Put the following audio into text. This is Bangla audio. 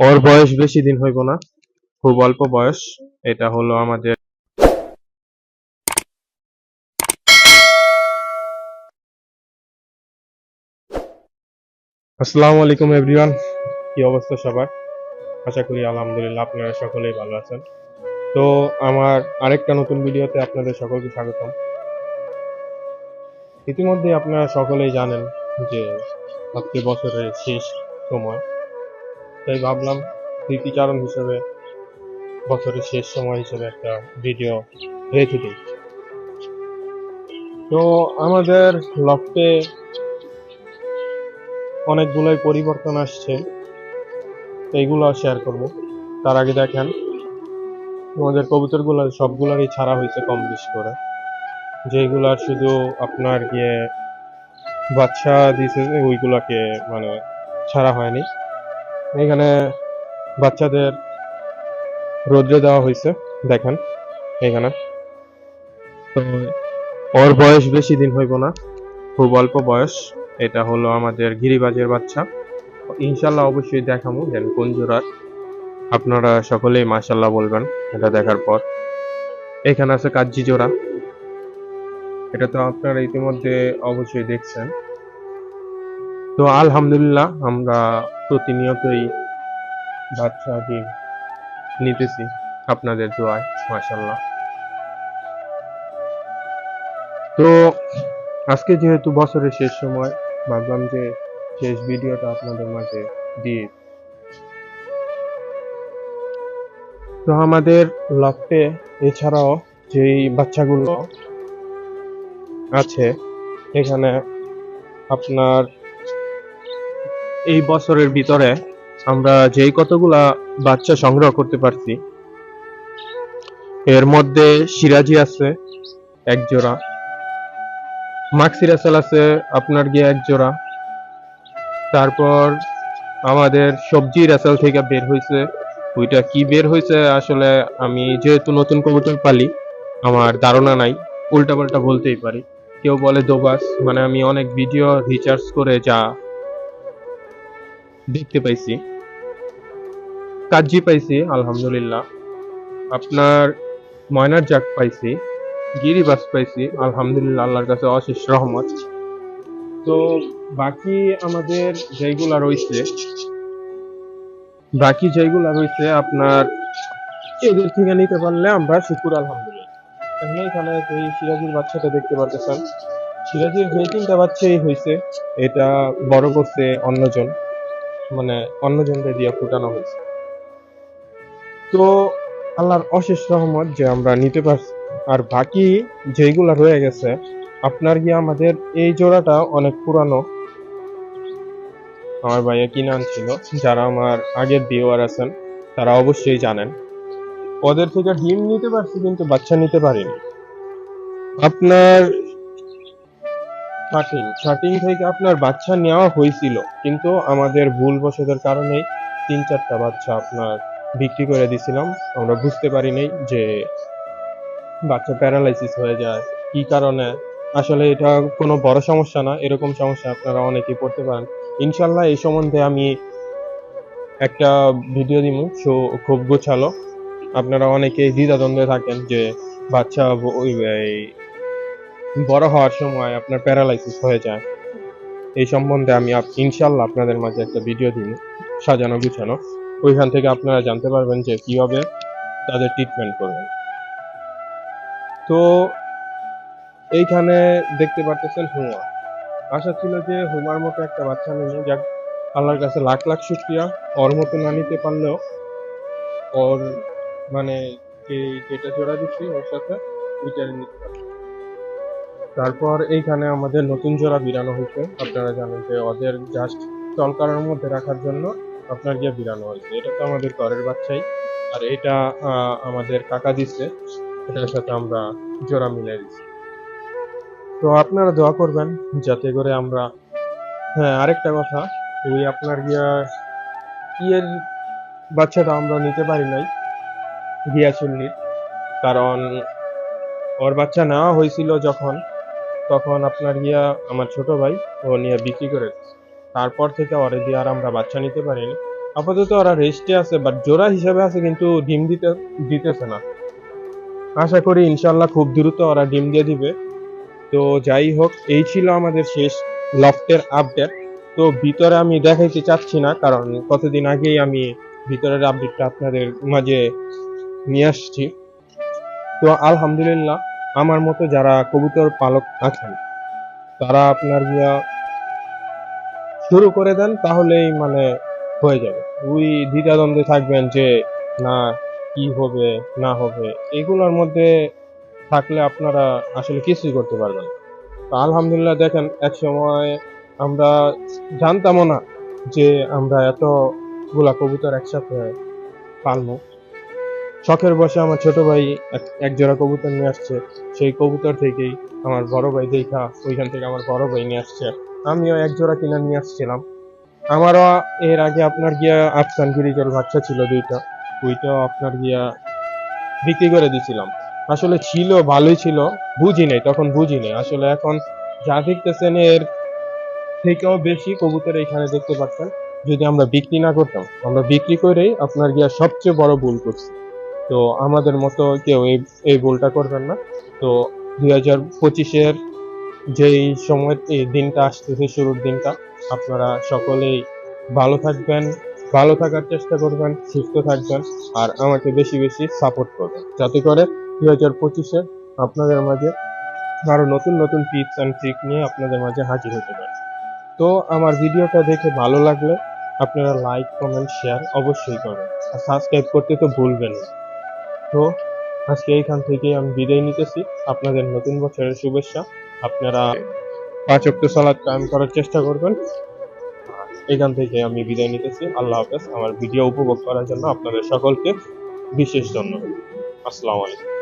ওর বয়স বেশি দিন হইব না। খুব অল্প বয়স। এটা হলো আমাদের আসসালামু আলাইকুম এভরিওয়ান কি অবস্থা সবার? আশা করি, আলহামদুলিল্লাহ, আপনারা সকলেই ভালো আছেন। তো আমার আরেকটা নতুন ভিডিওতে আপনাদের সকলকে স্বাগতম। ইতিমধ্যে আপনারা সকলেই জানেন যে আজকে বছরের শেষ সময়। তাই ভাবলাম স্মৃতিচারণ হিসেবে বছরের শেষ সময় হিসেবে একটা ভিডিও রেখে দিই। তো আমাদের লক্ষ্যে অনেকগুলোই পরিবর্তন আসছে, এইগুলো শেয়ার করব। তার আগে দেখেন, আমাদের কবুতরগুলো সবগুলোরই ছাড়া হয়েছে কম বেশি করে। যেগুলার শুধু আপনার গিয়ে বাচ্চা দিয়েছে ওইগুলাকে মানে ছাড়া হয়নি। এখানে বাচ্চাদের রোদ্রে দেওয়া হয়েছে, দেখেন, এখানে। তো ওর বয়স বেশি দিন হইব না, খুব অল্প বয়স। এটা হলো আমাদের গিরিবাজের বাচ্চা। ইনশাল্লাহ অবশ্যই দেখাবো দেন কোন জোড়ার। আপনারা সকলেই মাশাল্লাহ বলবেন, এটা দেখার পর। এখানে আছে কাজ্জি জোড়া। এটা তো আপনারা ইতিমধ্যে অবশ্যই দেখছেন। তো আলহামদুলিল্লাহ আমরা প্রতিনিয়তই বাচ্চা ডিম নিতেছি আপনাদের দোয়ায় মাশাল্লাহ তো আজকে যেহেতু বছরের শেষ সময়, ভাবলাম যে শেষ ভিডিওটা আপনাদের মাঝে দিয়ে তো আমাদের লক্ষ্যে এছাড়াও যেই বাচ্চাগুলো আছে, এখানে আপনার এই বছরের ভিতরে আমরা যেই কতগুলা বাচ্চা সংগ্রহ করতে পারছি, এর মধ্যে সিরাজি আছে এক জোড়া মাক্সি রাসেল আছে আপনার গিয়ে এক জোড়া, তারপর আমাদের সবজি রাসেল থেকে বের হয়েছে ওইটা কি বের হয়েছে আসলে আমি যেহেতু নতুন কবুতর পালি, আমার ধারণা নাই, উল্টাপাল্টা বলতেই পারি। কেউ বলে দোবাস মানে আমি অনেক ভিডিও রিচার্জ করে যা দেখতে পাইছি। কাজি পাইছি, আলহামদুলিল্লাহ। আপনার ময়নার জাক পাইছি, গিরিবাস পাইছি, আলহামদুলিল্লাহ, আল্লাহর কাছে অশেষ রহমত। তো বাকি আমাদের যেগুলা রয়েছে, বাকি যেগুলা রয়েছে আপনার, এদের থেকে নিতে পারলে আমরা শুকুর, আলহামদুলিল্লাহ। এখানে এখানে যে সিরাজির বাচ্চাটা দেখতে পারতেছেন। সিরাজির যে তিনটা বাচ্চাই হয়েছে এটা বড় করছে অন্যজন। মানে অন্যজনকে দিয়ে ফুটানো হয়েছে। তো আল্লাহর অশেষ রহমত যে আমরা নিতে পারছি। আর বাকি যেগুলা রয়ে গেছে, আপনার গিয়ে আমাদের এই জোড়াটা অনেক পুরানো। আমার ভাইয়া কিনে আনছিল, যারা আমার আগের ভিউয়ার আছেন, তারা অবশ্যই জানেন। ওদের থেকে ডিম নিতে পারছি, কিন্তু বাচ্চা নিতে পারিনি। আপনার স্টার্টিং স্টার্টিং থেকে আপনার বাচ্চা নেওয়া হয়েছিল, কিন্তু আমাদের ভুল বশতের কারণেই তিন চারটা বাচ্চা আপনার বিক্রি করে দিছিলাম আমরা বুঝতে পারি নাই যে বাচ্চা প্যারালাইসিস হয়ে যায়, কি কারণে? আসলে এটা কোনো বড় সমস্যা না, এরকম সমস্যা আপনারা অনেকেই পড়তে পারেন। ইনশাল্লাহ এই সম্বন্ধে আমি একটা ভিডিও দিব সো খুব গোছালো। আপনারা অনেকেই দ্বিধাদ্বন্দ্বে থাকেন যে বাচ্চা ওই বড় হওয়ার সময় আপনার প্যারালাইসিস হয়ে যায়। এই সম্বন্ধে আমি ইনশাল্লাহ আপনাদের মাঝে একটা ভিডিও দিব, সাজানো, গুছানো। ওইখান থেকে আপনারা জানতে পারবেন যে কীভাবে তাদের ট্রিটমেন্ট করবেন। তো এইখানে দেখতে পারতেছেন হুমা। আশা ছিল যে হুমার মতো একটা বাচ্চা নেই। যাক, আল্লাহর কাছে লাখ লাখ শুক্রিয়া। ওর মতো না নিতে পারলেও ওর মানে যেটা জোড়া দিচ্ছি ওর সাথে ওইটারে নিতে পারবে। তারপর এইখানে আমাদের নতুন জোড়া বিরানো হয়েছে। আপনারা জানেন যে ওদের জাস্ট তলকারের মধ্যে রাখার জন্য আপনার গিয়ে বিরানো হয়েছে। এটা তো আমাদের ঘরের বাচ্চাই। আর এটা আমাদের কাকা দিচ্ছে এটার সাথে আমরা জোড়া মিলে দিচ্ছি তো আপনারা দোয়া করবেন যাতে করে আমরা হ্যাঁ আরেকটা কথা। ওই আপনার গিয়া ইয়ের বাচ্চাটা আমরা নিতে পারি নাই গিয়া চুল্লির কারণ ওর বাচ্চা নেওয়া হয়েছিল যখন তখন আপনার গিয়া আমার ছোট ভাই, ও নিয়ে বিক্রি করে তারপর থেকে ওরে দিয়ে আর আমরা বাচ্চা নিতে পারিনি। আপাতত ওরা রেস্টে আছে বাট জোড়া হিসাবে আছে, কিন্তু ডিম দিতে, দিতেছে না। আশা করি ইনশাল্লাহ খুব দ্রুত ওরা ডিম দিয়ে দিবে। তো যাই হোক, এই ছিল আমাদের শেষ লফটের আপডেট তো ভিতরে আমি দেখাইতে চাচ্ছি না, কারণ কতদিন আগেই আমি ভিতরের আপডেটটা আপনাদের মাঝে নিয়ে আসছি। তো আলহামদুলিল্লাহ আমার মতো যারা কবুতর পালক আছেন, তারা আপনার গিয়া শুরু করে দেন তাহলেই মানে হয়ে যাবে। ওই দ্বিধাদ্বন্দ্বে থাকবেন যে, না, কি হবে, না হবে? এগুলোর মধ্যে থাকলে আপনারা আসলে কিছুই করতে পারবেন তো আলহামদুলিল্লাহ দেখেন, এক সময় আমরা জানতামও না যে আমরা এতগুলা কবুতর একসাথে পালবো। শখের বসে আমার ছোট ভাই এক- জোড়া কবুতর নিয়ে আসছে। সেই কবুতর থেকেই আমার বড় ভাই দেখা, ওইখান থেকে আমার বড় ভাই নিয়ে আসছে। আমিও এক জোড়া কিনে নিয়ে আসছিলাম। আমারও এর আগে আপনার গিয়া আফসান গিরিজল বাচ্চা ছিল দুইটা। ওইটাও আপনার গিয়া বিক্রি করে দিছিলাম। আসলে ছিল, ভালোই ছিল। বুঝি নাই, তখন বুঝি নাই। আসলে এখন যা দেখতেছেন এর থেকেও বেশি কবুতর এখানে দেখতে পাচ্ছেন। যদি আমরা বিক্রি না করতাম, আমরা বিক্রি করেই আপনার গিয়া সবচেয়ে বড় ভুল করছি। তো আমাদের মতো কেউ এই এই ভুলটা করবেন না। তো দুই হাজার পঁচিশের যেই সময় এই দিনটা আসতেছে, শুরুর দিনটা, আপনারা সকলেই ভালো থাকবেন, ভালো থাকার চেষ্টা করবেন, সুস্থ থাকবেন, আর আমাকে বেশি বেশি সাপোর্ট করবেন। যাতে করে দুই হাজার পঁচিশে আপনাদের মাঝে আরও নতুন নতুন টিপস অ্যান্ড ট্রিক নিয়ে আপনাদের মাঝে হাজির হতে পারে। তো আমার ভিডিওটা দেখে ভালো লাগলে আপনারা লাইক কমেন্ট শেয়ার অবশ্যই করবেন। আর সাবস্ক্রাইব করতে তো ভুলবেন না। তো আজকে এইখান থেকে আমি বিদায় নিতেছি। আপনাদের নতুন বছরের শুভেচ্ছা। আপনারা পাঁচ অক্ট সালাদ কায়েম করার চেষ্টা করবেন। এখান থেকে আমি বিদায় নিতেছি। আল্লাহ হাফেজ। আমার ভিডিও উপভোগ করার জন্য আপনাদের সকলকে বিশেষ ধন্যবাদ। আসসালামু আলাইকুম।